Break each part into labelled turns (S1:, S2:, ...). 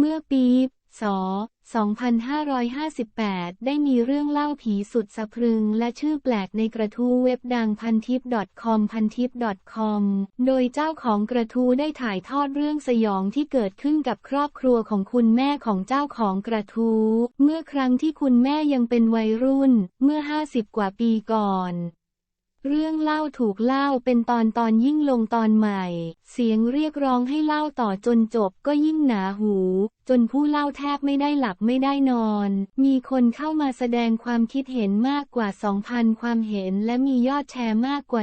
S1: เมื่อปีศ.2558 ได้มีเรื่องเล่าผีสุดสะพรึงและชื่อแปลกในกระทู้เว็บดังพันทิป .com พันทิป .com โดยเจ้าของกระทู้ได้ถ่ายทอดเรื่องสยองที่เกิดขึ้นกับครอบครัวของคุณแม่ของเจ้าของกระทู้เมื่อครั้งที่คุณแม่ยังเป็นวัยรุ่น เมื่อ 50 กว่าปีก่อน เรื่องเล่าถูกเล่าเป็นตอนตอนยิ่งลงตอนใหม่ เสียงเรียกร้องให้เล่าต่อจนจบก็ยิ่งหนาหู จนผู้เล่าแทบไม่ได้หลับไม่ได้นอน มีคนเข้ามาแสดงความคิดเห็นมากกว่า 2,000 ความเห็นและมียอดแชร์มากกว่า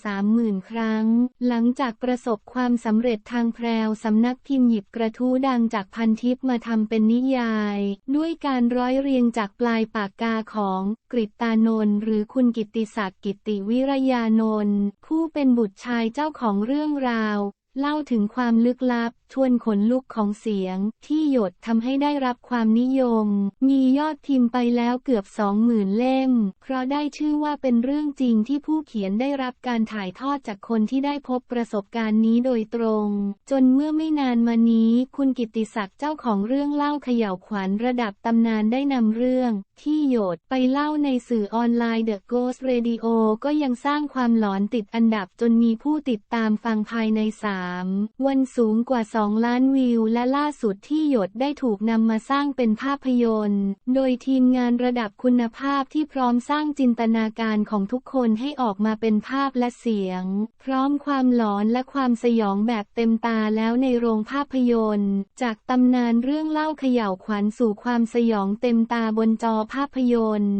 S1: 130,000 ครั้ง หลังจากประสบความสำเร็จทางแพรวสำนักพิมพ์หยิบกระทู้ดังจากพันทิปมาทำเป็นนิยาย ด้วยการร้อยเรียงจากปลายปากกาของกริตตานนท์หรือคุณกิตติศักดิ์กิตติวิรยานนท์ผู้เป็นบุตรชายเจ้าของเรื่องราว เล่าถึงความลึกลับชวนขนลุกของเสียง ที่หยดทำให้ได้รับความนิยม มียอดพิมพ์ไปแล้วเกือบสองหมื่นเล่ม เพราะได้ชื่อว่าเป็นเรื่องจริงที่ผู้เขียนได้รับการถ่ายทอดจากคนที่ได้พบประสบการณ์นี้โดยตรง จนเมื่อไม่นานมานี้ คุณกิติศักดิ์เจ้าของเรื่องเล่าเขย่าวขวัญระดับตำนานได้นำเรื่อง ที่หยดไปเล่าในสื่อออนไลน์ The Ghost Radio ก็ยังสร้างความหลอนติดอันดับจนมีผู้ติดตามฟังภายใน 3 วันสูงกว่า2 ล้านวิว และล่าสุดที่หยดได้ถูกนำมาสร้างเป็นภาพยนตร์ โดยทีมงานระดับคุณภาพที่พร้อมสร้างจินตนาการของทุกคนให้ออกมาเป็นภาพและเสียง พร้อมความหลอนและความสยองแบบเต็มตาแล้วในโรงภาพยนตร์ จากตำนานเรื่องเล่าเขย่าวขวัญสู่ความสยองเต็มตาบนจอภาพยนตร์